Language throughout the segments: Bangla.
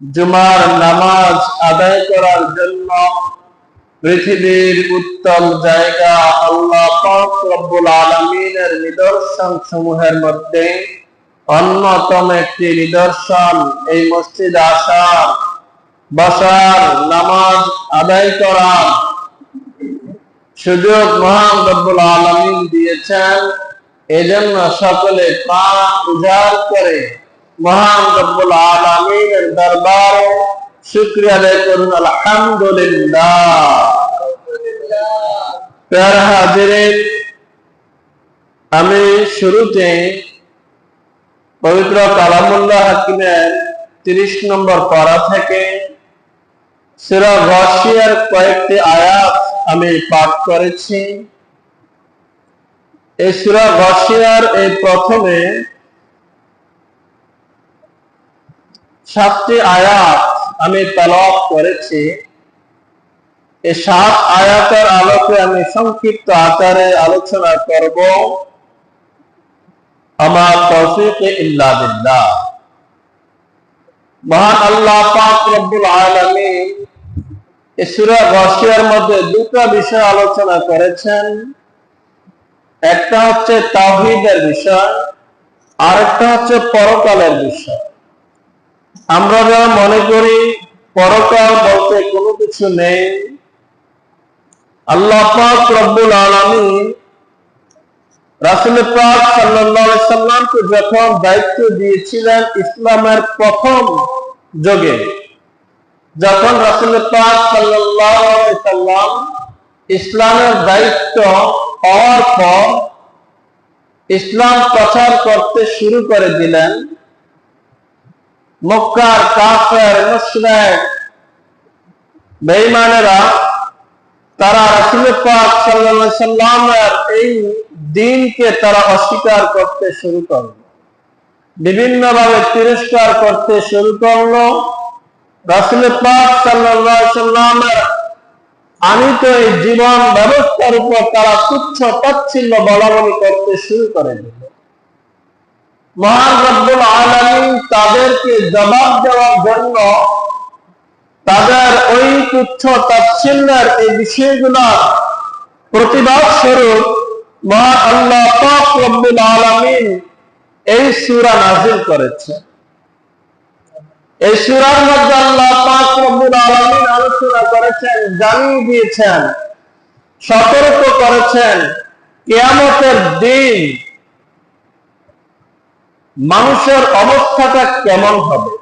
জুমার নামাজ আদায় করার জন্য পৃথিবীর উত্তম জায়গা আল্লাহ রব্বুল আলমিনের নিদর্শন সমূহের মধ্যে অন্যতম একটি নিদর্শন এই মসজিদ আসার, বসার, নামাজ আদায় করার সুযোগ মহান রব্বুল আলমিন দিয়েছেন। এজন্য সকলে পা উজাড় করে মহান রব্বুল আলমিনের দরবারে শুক্রিয়া আদায় করুন, আলহামদুলিল্লাহ। আমি শুরুতে পবিত্র কালামুল্লাহ হাকিমের তিরিশ নম্বর পড়া থেকে সুরা গসিয়ার কয়েকটি আয়াত আমি পাঠ করেছি। এই সুরা গসিয়ার এই প্রথমে সাতটি আয়াত আমি তালাপ করেছি। এই সাত আয়াতের আলোকে আমি সংক্ষিপ্ত আকারে আলোচনা করব। আমার তৌফিক ইল্লা বিল্লাহ। মহান আল্লাহ পাক রব্বুল আলামিন এই সূরা গাশিয়ার মধ্যে দুটো বিষয় আলোচনা করেছেন। একটা হচ্ছে তাওহীদের বিষয় আর একটা হচ্ছে পরকালের বিষয়। আমরা যারা মনে করি পরকাল বলতে কোনো কিছু নেই। আল্লাহ পাক রব্বুল আলামিন রাসূল পাক যখন দায়িত্ব দিয়েছিলেন ইসলামের প্রথম যুগে, যখন রাসূল পাক ইসলামের দায়িত্ব পাওয়ার পর ইসলাম প্রচার করতে শুরু করে দিলেন মক্কার কাফের মুশরিক বেঈমানেরা, তারা রাসূল পাক সাল্লাল্লাহু আলাইহি সাল্লামের এই তারা অস্বীকার করতে শুরু বিভিন্নভাবে তিরস্কার করতে শুরু করল। রাসূল পাক সাল্লাল্লাহু আলাইহি সাল্লামের আনিত এই জীবন ব্যবস্থার উপর তারা তুচ্ছ তাচ্ছিল্য বলাবলি করতে শুরু করে দিল। তাদেরকে জবাব দেওয়ার জন্য তাদের তুচ্ছ এই বিষয়গুলোর প্রতিবাদ স্বরূপ আল্লাহ রব্বুল আলামিন এই সূরা নাযিল করেছে। এই সূরার মধ্যে আল্লাহ পাক রব্বুল আলামিন আলোচনা করেছেন, জানিয়ে দিয়েছেন, সতর্ক করেছেন, কিয়ামতের দিন মানুষের অবস্থাটা কেমন হবে?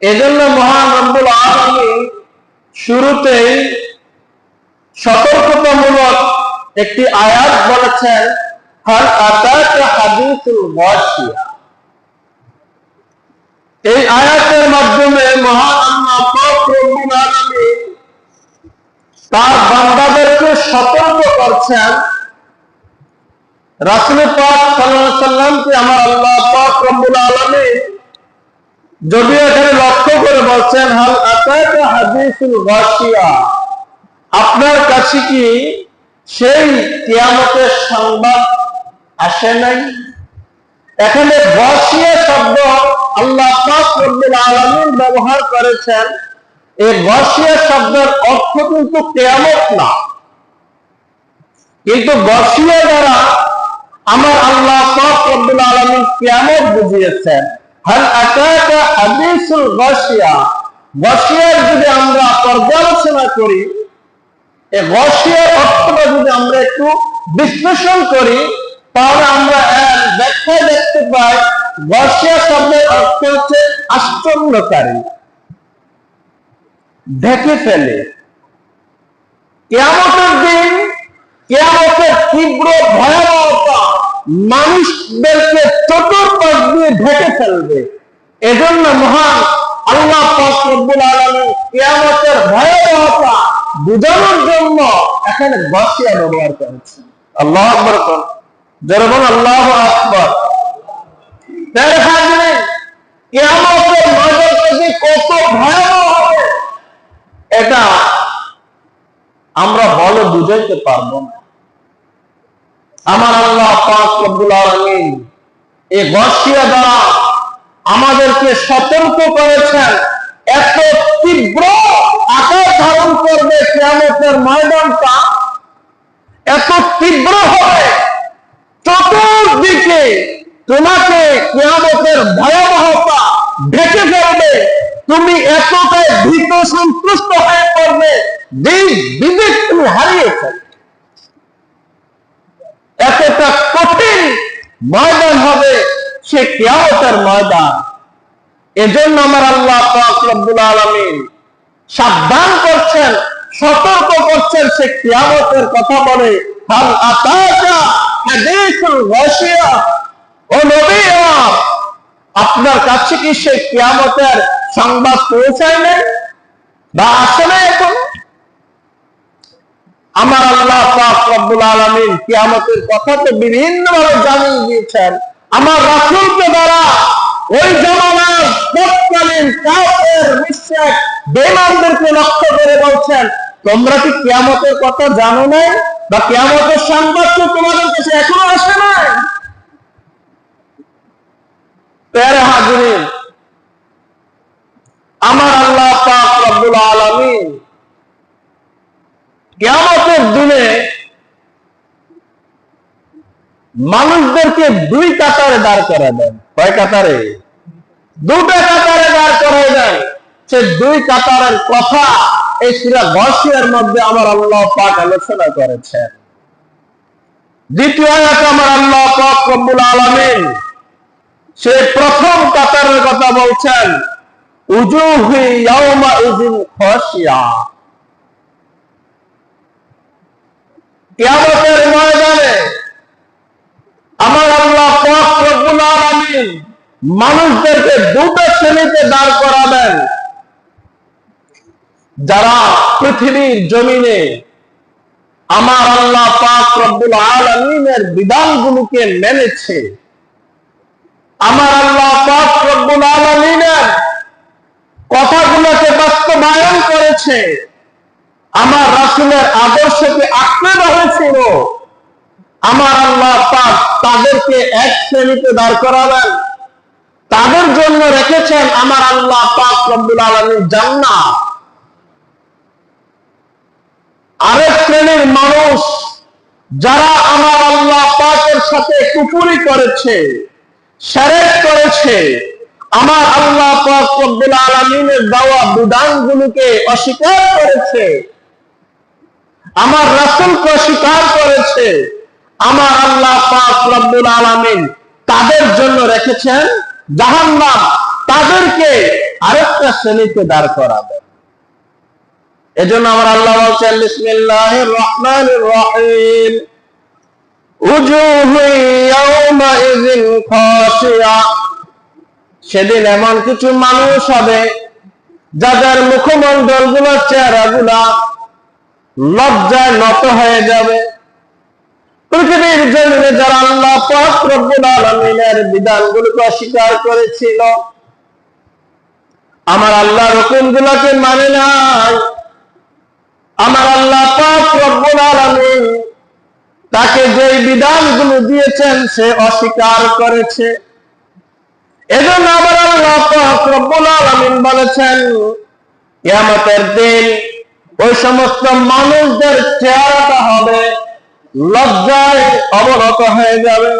এজন্য মহান রব্বুল আলামিন শুরুতেই সতর্কতামূলক একটি আয়াত বলেছেন, হাল আতাকা হাদিসুল গাশিয়া এই আয়াতের মাধ্যমে মহান আল্লাহ তার বান্দাদেরকে সতর্ক করছেন রাসূল পাক এখানে লক্ষ্য করে বলছেন আপনার কাছে কি সেই কিয়ামতের সংবাদ আসে নাই? এখানে গাশিয়া শব্দ আল্লাহ পাক রব্বুল ব্যবহার করেছেন। এই গাশিয়া শব্দের অর্থ কিন্তু কিয়ামত না। কিন্তু গাশিয়া দ্বারা পর্যালোচনা করি অর্থটা যদি আমরা একটু বিশ্লেষণ করি, তাহলে আমরা দেখতে পাই, গাশিয়া শব্দের অর্থ হচ্ছে আশ্চর্যকারী। ঢেকে ফেলে। কেয়ামতের দিন, কেয়ামতের তীব্র ভয়াবহতা মানুষদেরকে চতুর্পাশ দিয়ে ঢেকে ফেলবে। এজন্য মহান আল্লাহ রব্বুল ভয়াবহতা বোঝানোর জন্য এখানে গাশিয়া ব্যবহার করেছেন। আল্লাহ আকবার যেরকম আল্লাহ আকবার। তার হাজরে কিয়ামতের নজর থেকে কত ভয়াবহ হবে এটা আমরা বলে বুঝাইতে পারব না। আমার আল্লাহ দ্বারা আমাদেরকে সতর্ক করেছেন, এত তীব্র আকার ধারণ করবে কেয়ামতের ময়দানটা, এত তীব্র হবে। চতুর্দিকে তোমাকে কেয়ামতের ভয়াবহতা ঢেকে ফেলবে। তুমি এতটাই ভীত সন্তুষ্ট হয়ে পড়বে যে বিবেক তুমি হারিয়ে ফেলবে এতটা কঠিন ময়দান হবে, সে কেয়ামতের ময়দান। এজন্য আমার আল্লাহ রব্বুল আলামিন সাবধান করছেন, সতর্ক করছেন, সে কিয়ামতের কথা বলে আপনার কাছে কি সে কিয়ামতের সংবাদ পৌঁছায় নাই বা আসে নাই এখন? আমার আল্লাহ রব্বুল আলামিন কিয়ামতের কথা তো বিভিন্ন ভাবে জানিয়ে দিয়েছেন। আমার রাসূলকে দ্বারা ওই জামানার বেঈমানদেরকে লক্ষ্য করে বলছেন, তোমরা কি কিয়ামতের কথা জানো না বা কিয়ামতের সংবাদ তো তোমাদের কাছে এখনও আসে নাই? প্যারে হাজিরিন, আমার আল্লাহ পাক রব্বুল দিনে মানুষদেরকে দুই কাতারে দাঁড় করা দেন কয় কাতারে? দুটা কাতারে দাঁড় করা দেন সে দুই কাতারের কথা এই সুরা গসিয়ার মধ্যে আমার আল্লাহ পাক আলোচনা করেছেন। দ্বিতীয় আয়াত আমার আল্লাহ পাক রব্বুল সে প্রথম কাতারের কথা বলছেন, উজুহি ইয়াউমা ইযিন খাশিয়া। কিয়ামতের ময়দানে আমার আল্লাহ পাক মানুষদেরকে দুটো শ্রেণীতে দাঁড় করাবেন। যারা পৃথিবীর জমিনে আমার আল্লাহ পাক রব্বুল আলামিনের বিধানগুলোকে মেনেছে, আমার আল্লাহ পাক রব্বুল আলামিনের কথাগুলোকে বাস্তবায়ন করেছে আমার রাসুলের আদর্শকে আঁকড়ে ধরেছিল। আমার আল্লাহ পাক তাদেরকে এক শ্রেণীতে দাঁড় করাবেন তাদের জন্য রেখেছেন আমার আল্লাহ পাক রব্বুল আলমীর জান্নাত। আরেক শ্রেণির মানুষ যারা আমার আল্লাহ পাকের সাথে কুপুরি করেছে, সেরেক করেছে, আমার আল্লাহ পাক রব্বুল আলমিনের দেওয়া বিধানগুলোকে অস্বীকার করেছে। আমার রাসুলকে স্বীকার করেছে। আমার আল্লাহ পাক রব্বুল আলামিন তাদের জন্য রেখেছেন জাহান্নাম। তাদেরকে আরেকটা শ্রেণীতে দাঁড় করাবে। এজন্য আমার আল্লাহ বলছেন, বিসমিল্লাহির রহমানির রহিম। সেদিন এমন কিছু মানুষ হবে, যাদের মুখমণ্ডলগুলো চেহারা গুলা লজ্জায় নত হয়ে যাবে। পৃথিবীর জমিনে যারা আল্লাহ পাক রব্বুল আলামিনের বিধানগুলোকে অস্বীকার করেছিল, আমার আল্লাহ রকম গুলাকে মানে নাই। আমার আল্লাহ রব্বুল আলামিন তাকে যেই বিধানগুলো দিয়েছেন, সে অস্বীকার করেছে। এজন্য আমার আল্লাহ রব্বুল আলামিন বলেছেন, কিয়ামতের দিন ওই সমস্ত মানুষদের চেহারাটা হবে লজ্জায় অবনত হয়ে যাবে।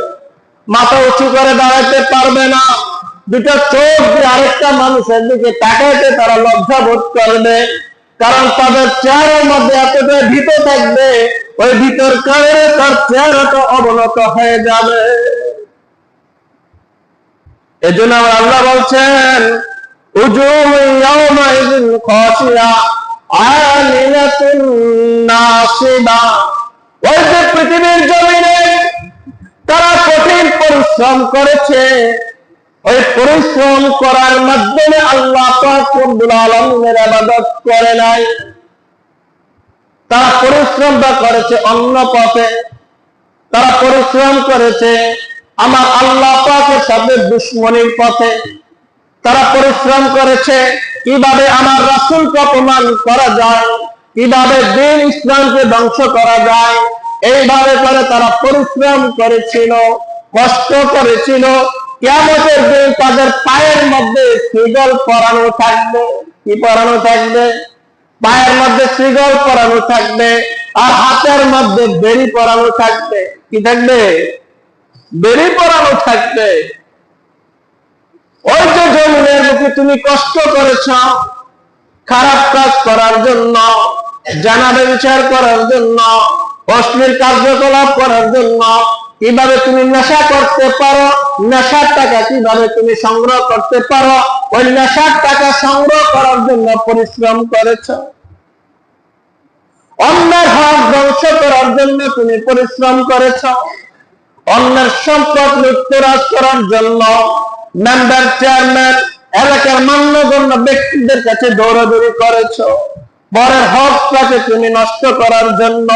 মাথা উঁচু করে দাঁড়াতে পারবে না। দুটো চোখ দিয়ে আরেকটা মানুষের দিকে তাকাইতে তারা লজ্জা বোধ করবে। কারণ তাদের চেহারার মধ্যে এতটা ভীত থাকবে, ওই ভিতর কারণে তার চেহারাটা অবনত হয়ে যাবে। এজন্য আমার আল্লাহ বলছেন উজু ইয়াউমাইযিন খাশিয়া। আলিনাতুন নাসিবা ওই যে পৃথিবীর জমিনে তারা কঠিন পরিশ্রম করেছে, ওই পরিশ্রম করার মাধ্যমে আল্লাহ আলামিনের ইবাদত করে নাই। তারা পরিশ্রমটা করেছে অন্য পথে, তারা পরিশ্রম করেছে আমার আল্লাহ পাকের সাথে দুশ্মনীর পথে, তারা পরিশ্রম করেছে কীভাবে আমার রাসুলকে অপমান করা যায়, কীভাবে দিন ইসলামকে ধ্বংস করা যায়, এইভাবে করে তারা পরিশ্রম করেছিল, কষ্ট করেছিল। কেমতের দিন তাদের পায়ের মধ্যে পরানো থাকবে। কি পরানো থাকবে? পায়ের মধ্যে শ্রীগল পরানো থাকবে আর হাতের মধ্যে বেরি পরানো থাকবে। কি থাকবে? বেরি পরানো থাকবে। ওই যে জমিনের মুখে তুমি কষ্ট করেছ, খারাপ কাজ করার জন্য জানাবে বিচার করার জন্য, অশ্লীল কার্যকলাপ করার জন্য, কীভাবে তুমি নেশা করতে পারো, নেশার টাকা কীভাবে তুমি সংগ্রহ করতে পারো, ওই নেশার টাকা সংগ্রহ করার জন্য পরিশ্রম করেছ? অন্যের হক ধ্বংস করার জন্য তুমি পরিশ্রম করেছ। অন্যের সম্পদ লুটতরাজ করার জন্য মেম্বার চেয়ারম্যান এলাকার মান্যগণ্য ব্যক্তিদের কাছে দৌড়াদৌড়ি করেছ। পরের হকটাকে তুমি নষ্ট করার জন্য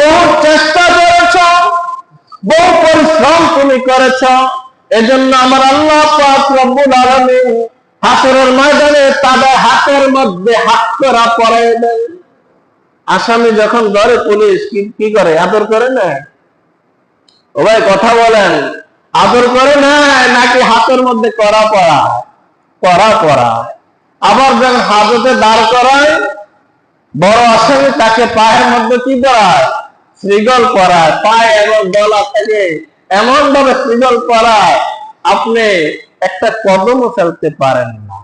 বহু চেষ্টা করেছ, বহু পরিশ্রম তুমি করেছ। এজন্য আমার আল্লাহ রব্বুল আলামিন হাসরের ময়দানে তাদের হাতের মধ্যে হাত করা পড়ে আসামি যখন ধরে পুলিশ, কি করে? আদর করে না ও ভাই, কথা বলেন। আদর করে না নাকি হাতের মধ্যে করা পড়া করা পড়া আবার যখন হাজতে দাঁড় করায়, বড় আসামি তাকে পায়ের মধ্যে কি পড়ায় শ্রীগল করায় পায়ে এবং গলা থেকে এমন ভাবে শ্রীগল করায় আপনি একটা কদমও ফেলতে পারেন না।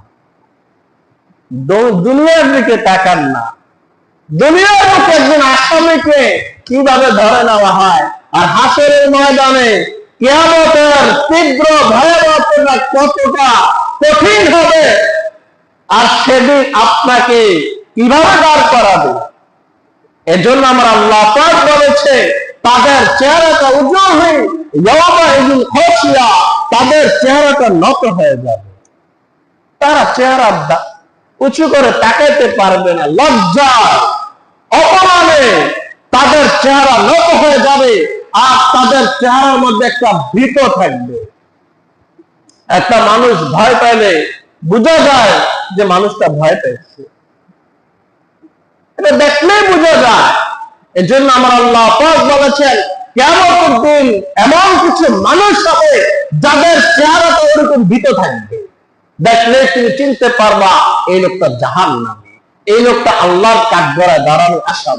দুনিয়ার দিকে তাকান না। দুনিয়ার মধ্যে একজন আসামিকে কীভাবে ধরে নেওয়া হয়? আর হাসরের ময়দানে কিয়ামতের তীব্র ভয়াবহতা কতটা কঠিন হবে, আর সেদিন আপনাকে কীভাবে দাঁড় করাবে? এজন্য আমার আল্লাহ পাক বলেছে, তাদের চেহারাটা উজ্জ্বল হয়ে খসিয়া তাদের চেহারাটা নত হয়ে যাবে। তারা চেহারা উঁচু করে তাকাইতে পারবে না লজ্জা অপমানে তাদের চেহারা নত হয়ে যাবে। আর তাদের চেহারার মধ্যে একটা ভীত থাকবে। একটা মানুষ ভয় পাইলে বোঝা যায় যে মানুষটা ভয় পেয়েছে এটা দেখলেই বোঝা যায়। এর জন্য আমার আল্লাহ বলেছেন কেমন দিন এমন কিছু মানুষ হবে যাদের চেহারাটা ওরকম ভীত থাকবে। দেখলে তুমি চিনতে পারবা, এই লোকটা জাহান নামে এই লোকটা আল্লাহর কাঠগড়ায় দাঁড়ানো আসাম।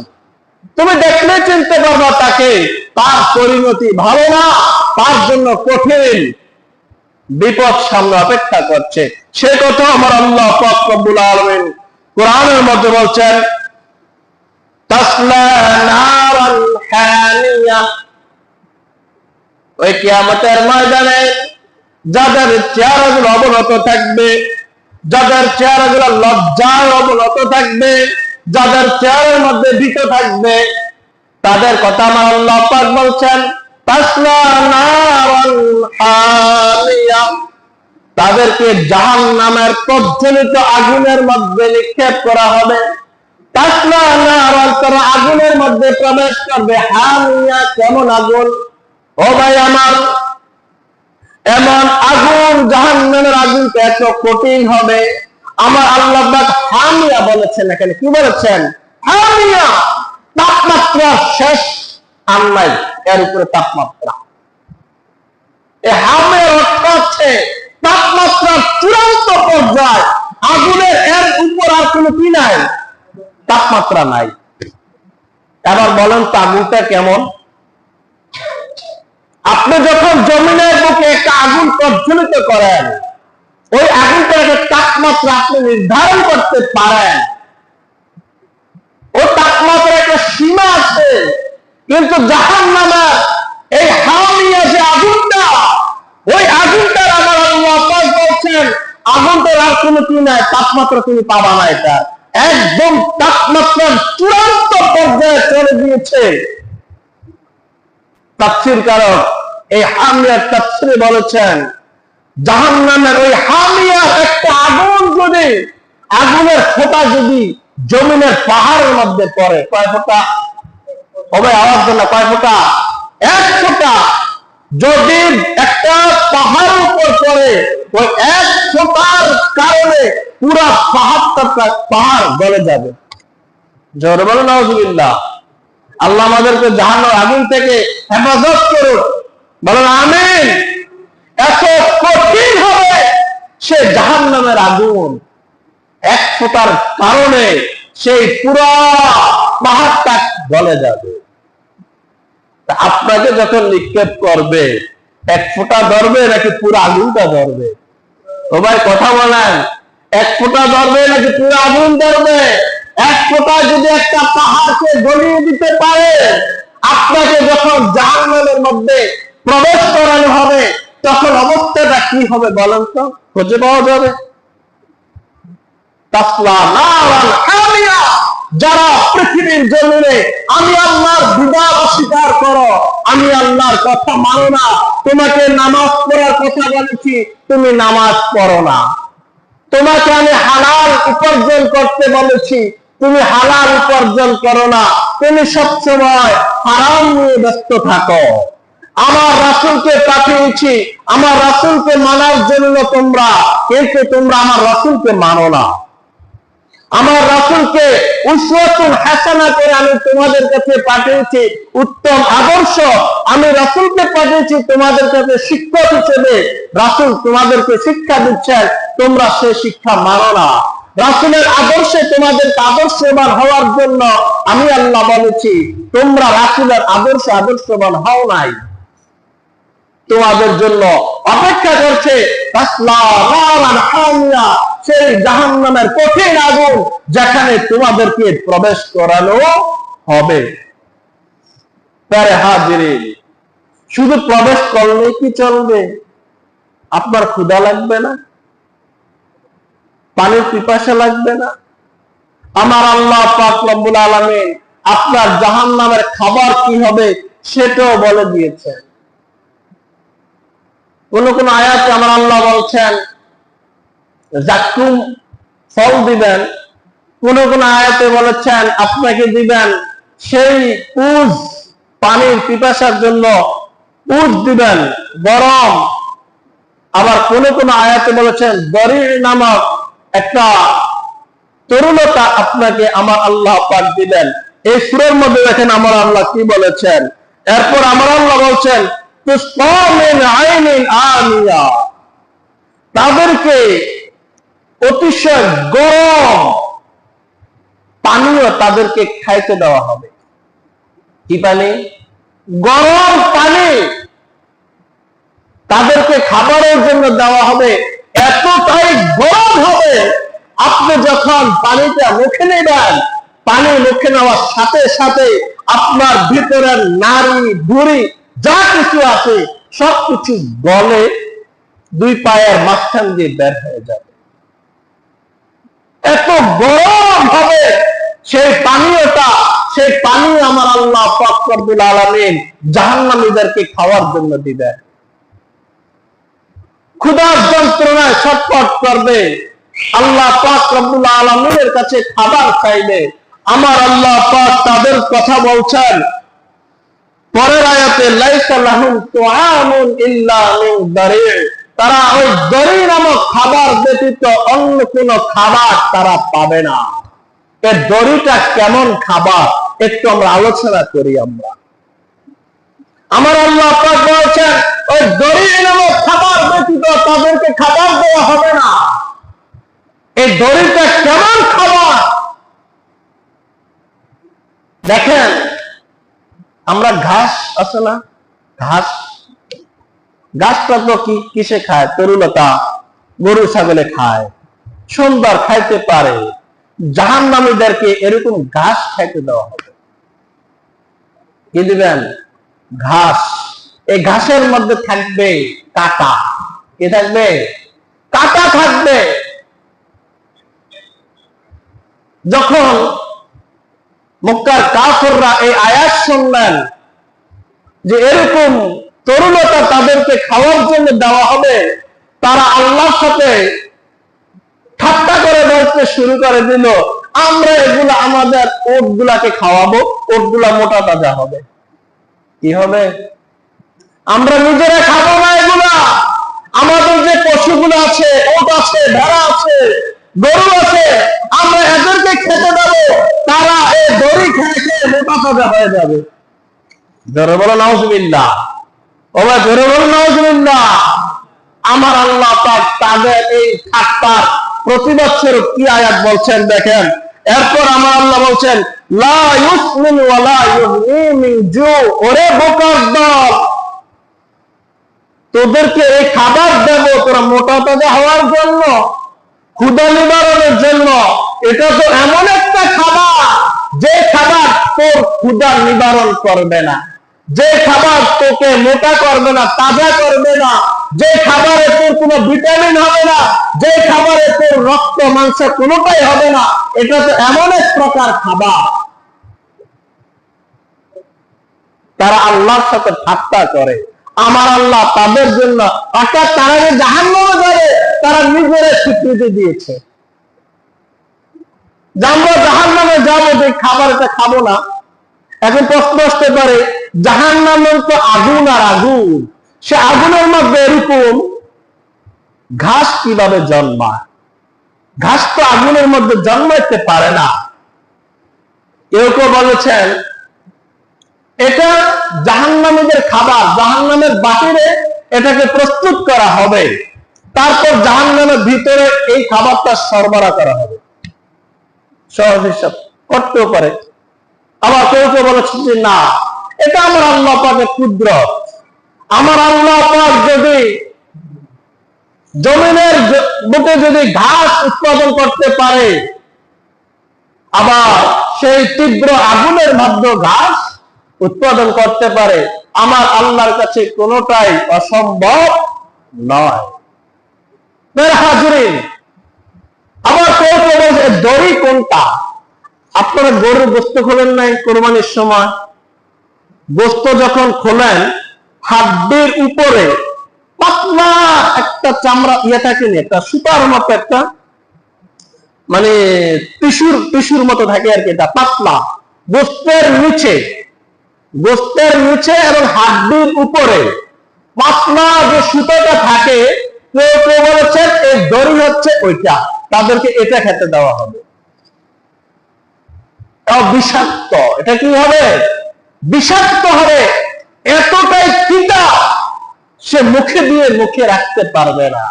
তুমি দেখলে চিনতে পারবা তাকে তার পরিণতি ভালো না, তার জন্য কঠিন বিপদ সামনে অপেক্ষা করছে। সে কথা আমার আল্লাহ পাক রব্বুল আলামিন কোরআনের মধ্যে বলছেন ওই কিয়ামতের ময়দানে যাদের চেহারাগুলো অবনত থাকবে, যাদের চেহারাগুলো লজ্জায় অবনত থাকবে, যাদের চেহারার মধ্যে ভীত থাকবে তাদের কথা আমার বলছেন তাদেরকে জাহান নামের প্রজ্বলিত আগুনের মধ্যে নিক্ষেপ করা হবে। আগুনের মধ্যে প্রবেশ করবে। হামিয়া কেমন আগুন? ও ভাই আমার, এমন আগুন জাহান্নামের আগুনটা এত কঠিন হবে। আমার আল্লাহ হামিয়া বলেছেন এখানে। কি বলেছেন? হামিয়া তাপমাত্রা শেষ, আর নাই, এর উপরে তাপমাত্রা। হামের অর্থ হচ্ছে, তাপমাত্রার চূড়ান্ত পর্যায়, আগুনের এর উপর আর কোনো কি নাই, তাপমাত্রা নাই। এবার বলেন তো আগুনটা কেমন? আপনি যখন জমিনের বুকে একটা আগুন প্রজ্বলিত করেন, ওই আগুনটার একটা তাপমাত্রা আপনি নির্ধারণ করতে পারেন। ও তাপমাত্রার একটা সীমা আছে। কিন্তু জাহান নামার এই হামিয়া যে আগুনটা। ওই আগুনটার আমার আল্লাহ বলছেন, আগুনটার আর কোনো কি নাই, তাপমাত্রা তুমি পাবা না এটা। একদম তাপমাত্রার চূড়ান্ত পর্যায়ে চলে গিয়েছে। তাফসির কারক এই হামিয়ার তাফসিরে বলেছেন, জাহান্নামের ওই হামিয়ার একটা আগুন যদি, আগুনের ফোঁটা যদি জমিনের পাহাড়ের মধ্যে পড়ে। কয় ফোঁটা? হবে আওয়াজ দেন কয় ফোঁটা? এক ফোঁটা। যদি একটা পাহাড়ের উপর পড়ে, ওই এক ফোঁটার কারণে পুরা পাহাড়টা পাহাড় গলে যাবে। জোরে বলো নজুবিল্লাহ আল্লাহ আমাদেরকে জাহান্ন আগুন থেকে হেফাজত করুন বলেন, আমিন। এত কঠিন হবে সে জাহান নামের আগুন। এক ফোটার কারণে সেই পুরা পাহাড়টা গলে যাবে। আপনাকে যখন নিক্ষেপ করবে, এক ফোঁটা ধরবে নাকি পুরো আগুনটা ধরবে? ও কথা বলেন, এক ফোঁটা ধরবে নাকি পুরো আগুন ধরবে? এক ফোঁটা যদি একটা পাহাড়কে গলিয়ে দিতে পারে, আপনাকে যখন জাহান্নামের মধ্যে প্রবেশ করানো হবে, তখন অবস্থাটা কি হবে বলেন তো? খুঁজে পাওয়া যাবে। যারা পৃথিবীর জমিনে আমি আল্লাহর বিবাদ অস্বীকার করো, আমি আল্লাহর কথা মানো না, তোমাকে নামাজ পড়ার কথা বলেছি, তুমি নামাজ পড়ো না। তোমাকে আমি হালাল উপার্জন করতে বলেছি, তুমি হালাল উপার্জন করো না, তুমি সবসময় হারাম নিয়ে ব্যস্ত থাকো। আমার রাসুলকে পাঠিয়েছি, আমার রাসুলকে মানার জন্য তোমরা কিন্তু তোমরা আমার রাসুলকে মানো না। আমার রাসুলকে উসওয়াতুল হাসানা করে আমি তোমাদের কাছে পাঠিয়েছি উত্তম আদর্শ। আমি রাসুলকে পাঠিয়েছি তোমাদের কাছে শিক্ষক হিসেবে। রাসুল তোমাদেরকে শিক্ষা দিচ্ছেন, তোমরা সে শিক্ষা মানো না। রাসুলের আদর্শে তোমাদেরকে আদর্শবান হওয়ার জন্য আমি আল্লাহ বলেছি, তোমরা রাসুলের আদর্শে আদর্শবান হও নাই। তোমাদের জন্য অপেক্ষা করছে সেই জাহান নামের কঠিন আগুন যেখানে তোমাদেরকে প্রবেশ করানো হবে। শুধু প্রবেশ করলে কি চলবে? আপনার ক্ষুধা লাগবে না? পানির পিপাসা লাগবে না? আমার আল্লাহ রব্বুল আলামিন আপনার জাহান নামের খাবার কি হবে সেটাও বলে দিয়েছেন। কোন কোন আয়াতে আমার আল্লাহ বলছেন জাকুম, ফল দিবেন। কোন কোন আয়াতে বলেছেন, আপনাকে দিবেন সেই উজ, পানির পিপাসার জন্য উজ দিবেন, গরম। আবার কোন কোন আয়াতে বলেছেন, দরির নামক একটা তরুণতা আপনাকে আমার আল্লাহ পাক দিবেন। এই সুরের মধ্যে দেখেন আমার আল্লাহ কি বলেছেন। এরপর আমার আল্লাহ বলছেন তাদেরকে অতিশয় গরম পানীয় তাদেরকে খাইতে দেওয়া হবে। কি পানি? গরম পানি। তাদেরকে খাবারের জন্য দেওয়া হবে। এতটাই গরম হবে, আপনি যখন পানিটা মুখে নেবেন, পানি মুখে নেওয়ার সাথে সাথে আপনার ভিতরের নারী, বুড়ি, যা কিছু আছে, সবকিছু গলে দুই পায়ের মাঝখান দিয়ে বের হয়ে যাবে এত গরম হবে। সেই পানীয়টা, সেই পানি আমার আল্লাহ পাকুল আলমিন জাহান্নামীদেরকে খাওয়ার জন্য দিবেন। ক্ষুধার যন্ত্রণায় ছটফট করবে। আল্লাহ পাক রব্বুল আলমিনের কাছে খাবার চাইবে। আমার আল্লাহ পাক তাদের কথা বলছেন, পরের আয়াতে লাইসা লাহুম তুআমুন ইল্লা মিন দারি' তারা ওই দড়ি নামক খাবার ব্যতীত অন্য কোনো খাবার তারা পাবে না। এর দড়িটা কেমন খাবার, একটু আমরা আলোচনা করি আমরা। আমার আল্লাহ বলছেন, ওই দড়ি নামক খাবার ব্যতীত তাদেরকে খাবার দেওয়া হবে না। এই দড়িটা কেমন খাবার? দেখেন, আমরা ঘাস আছে না? ঘাস গাছটা কি কিসে খায়? তরুলতা গরু, ছাগলে খায়। সুন্দর খাইতে পারে। জাহান নামীদেরকে এরকম ঘাস খাইতে দেওয়া হবে। কি দিবেন? ঘাস। এই ঘাসের মধ্যে থাকবে কাটা। কি থাকবে? কাটা থাকবে। যখন মক্কার কাফররা এই আয়াত শুনলেন যে এরকম তরুণতা তাদেরকে খাওয়ার জন্য দেওয়া হবে। তারা আল্লাহর সাথে ঠাট্টা করে বলতে শুরু করে দিল। আমরা এগুলো আমাদের ওট গুলাকে খাওয়াবো ওটগুলা মোটা তাজা হবে। কি হবে? আমরা নিজেরা খাব না এগুলা। আমাদের যে পশুগুলো আছে, ওট আছে, ভেড়া আছে, গরু আছে, আমরা এদেরকে খেতে দেবো। তারা এই দড়ি খেয়ে খেয়ে মোটা তাজা হয়ে যাবে। জোরে বলো, নাউজুবিল্লাহ। আমার আল্লাহ তাদের এই ঠাট্টার প্রতিবাদ স্বরূপ কি আয়াত বলছেন দেখেন? এরপর আমার আল্লাহ বলছেন তোদেরকে এই খাবার দেব তোরা মোটা তাজা হওয়ার জন্য ক্ষুদা নিবারণের জন্য। এটা তো এমন একটা খাবার, যে খাবার তোর ক্ষুদা নিবারণ করবে না। যে খাবার তোকে মোটা করবে না, তাজা করবে না, যে খাবারে তোর কোনো ভিটামিন হবে না, যে খাবারে তোর রক্ত, মাংস কোনোটাই হবে না, এটা তো এমন এক প্রকার খাবার। তারা আল্লাহর সাথে ঠাট্টা করে। আমার আল্লাহ তাদের জন্য অর্থাৎ তারা যে জাহান যাবে, তারা নিজেরা স্বীকৃতি দিয়েছে। জানব জাহান নামে যাব, যে খাবার এটা খাব না, এখন প্রশ্ন আসতে পারে জাহান নামের তো আগুন আর আগুন। সে আগুনের মধ্যে এরকম ঘাস কীভাবে জন্মায়? ঘাস তো আগুনের মধ্যে জন্মাইতে পারে না। কেউ কেউ বলেছেন, এটা জাহান্নামীদের খাবার, জাহান্নামের বাহিরে এটাকে প্রস্তুত করা হবে। তারপর জাহান্নামের ভিতরে এই খাবারটা সরবরাহ করা হবে। সহজ হিসাব, করতেও পারে। আবার কেউ কেউ বলেছে যে না এটা আমার আল্লাহ পাকের ক্ষুদ্র আমার আল্লাহ পাক যদি জমিনের বুকে যদি ঘাস উৎপাদন করতে পারে, আবার সেই তীব্র আগুনের মধ্যে ঘাস উৎপাদন করতে পারে, আমার আল্লাহর কাছে কোনোটাই অসম্ভব নয়। আবার কেউ কেউ দড়ি কোনটা? আপনারা গরুর গোস্ত খোলেন নাই কোরবানির সময়? গোস্ত যখন খোলেন, হাড্ডির উপরে পাতলা একটা চামড়া ইয়ে থাকে না, একটা সুতার মতো একটা মানে টিস্যুর টিস্যুর মতো থাকে আর কি এটা, পাতলা। গোস্তের নিচে গোস্তের নিচে এবং হাড্ডির উপরে পাতলা যে সুতোটা থাকে, কেউ এই দড়ি হচ্ছে ওইটা, তাদেরকে এটা খেতে দেওয়া হবে। বিষাক্ত, এটা কি হবে? বিষাক্ত হবে, এতটাই তিতা সে মুখে দিয়ে মুখে রাখতে পারবে না।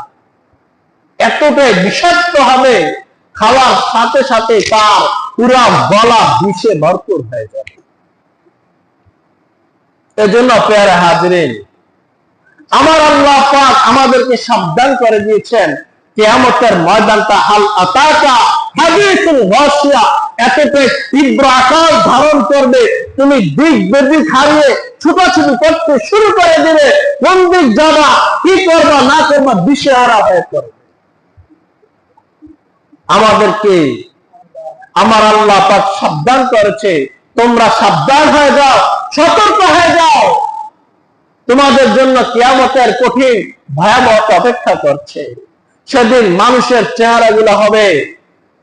এতটাই বিষাক্ত হবে, খাওয়ার সাথে সাথে তার পুরা গলা বিষে ভরপুর হয়ে যাবে। এজন্য পেয়ারে হাজরিন, আমার আল্লাহ পাক আমাদেরকে সাবধান করে দিয়েছেন, কেয়ামতের ময়দানটা হাল আতাকা গাশিয়া এতটাই তীব্র আকার ধারণ করবে তুমি দিক বেদিক হারিয়ে ছুটাছুটি করতে শুরু করে দিবে কোন দিক যাবা, কি করবা, না করবা দিশেহারা হয়ে পড়বে আমাদেরকে, আমার আল্লাহ পাক সাবধান করেছে, তোমরা সাবধান হয়ে যাও, সতর্ক হয়ে যাও। তোমাদের জন্য কিয়ামতের কঠিন, ভয়াবহ অপেক্ষা করছে। সেদিন মানুষের চেহারাগুলো হবে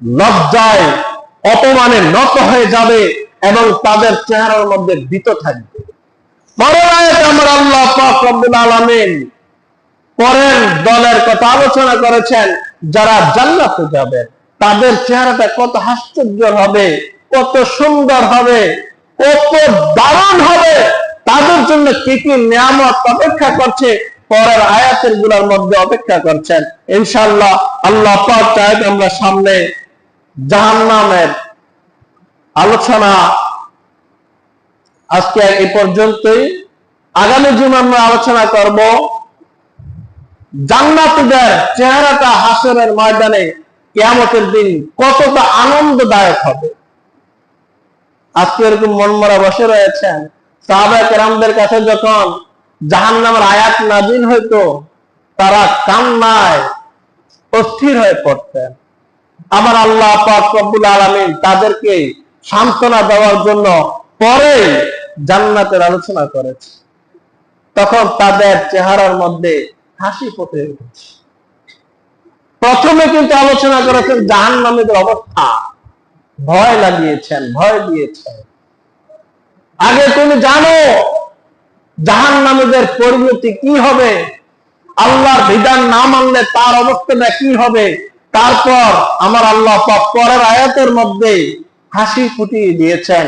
লজ্জায়, অপমানে নত হয়ে যাবে। এবং তাদের চেহারার মধ্যে ভীত থাকবে। আল্লাহ রব্বুল পরের দলের কথা আলোচনা করেছেন, যারা জান্নাতে যাবে, তাদের চেহারাটা কত আশ্চর্য হবে, কত সুন্দর হবে, কত দারুণ হবে। তাদের জন্য কি কি নিয়ামত অপেক্ষা করছে, পরের আয়াতেরগুলার মধ্যে অপেক্ষা করছেন। ইনশাল্লাহ আল্লাহ পাক চায় আমরা সামনে জাহান্নামের আলোচনা আজকে এই পর্যন্তই। আগামী দিন আমরা আলোচনা করব জান্নাতীদের চেহারাটা হাসরের ময়দানে কিয়ামতের দিন কতটা আনন্দদায়ক হবে। আজকে এরকম মনমরা বসে রয়েছেন। সাহাবা কেরামদের কাছে যখন জাহান নামের আয়াত নাজিল হইতো, তারা কান্নায় অস্থির হয়ে পড়তেন। আমার আল্লাহ পাক রব্বুল আলামিন তাদেরকে সান্ত্বনা দেওয়ার জন্য পরে জান্নাতের আলোচনা করেছে। তখন তাদের চেহারার মধ্যে হাসি ফুটে উঠেছে। প্রথমে কিন্তু আলোচনা করেছেন জাহান নামের অবস্থা। ভয় লাগিয়েছেন, ভয় দিয়েছেন। আগে তুমি জানো জাহান নামীদের পরিণতি কি হবে। আল্লাহর বিধান না মানলে তার অবস্থাটা কি হবে। তারপর আমার আল্লাহ পরের আয়াতের মধ্যে হাসি ফুটিয়ে দিয়েছেন।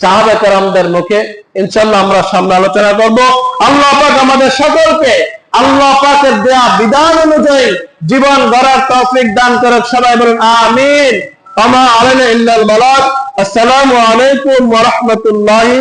সাহাবে কারামদের মুখে ইনশাল্লাহ আমরা সামনে আলোচনা করব। আল্লাহ পাক আমাদের সকলকে আল্লাহ পাকের দেয়া বিধান অনুযায়ী জীবন গড়ার তৌফিক দান করে সবাই বলুন আমিন। আমা আলাইনা ইল্লাল বালাগ আসসালামু আলাইকুম ওয়া রাহমাতুল্লাহি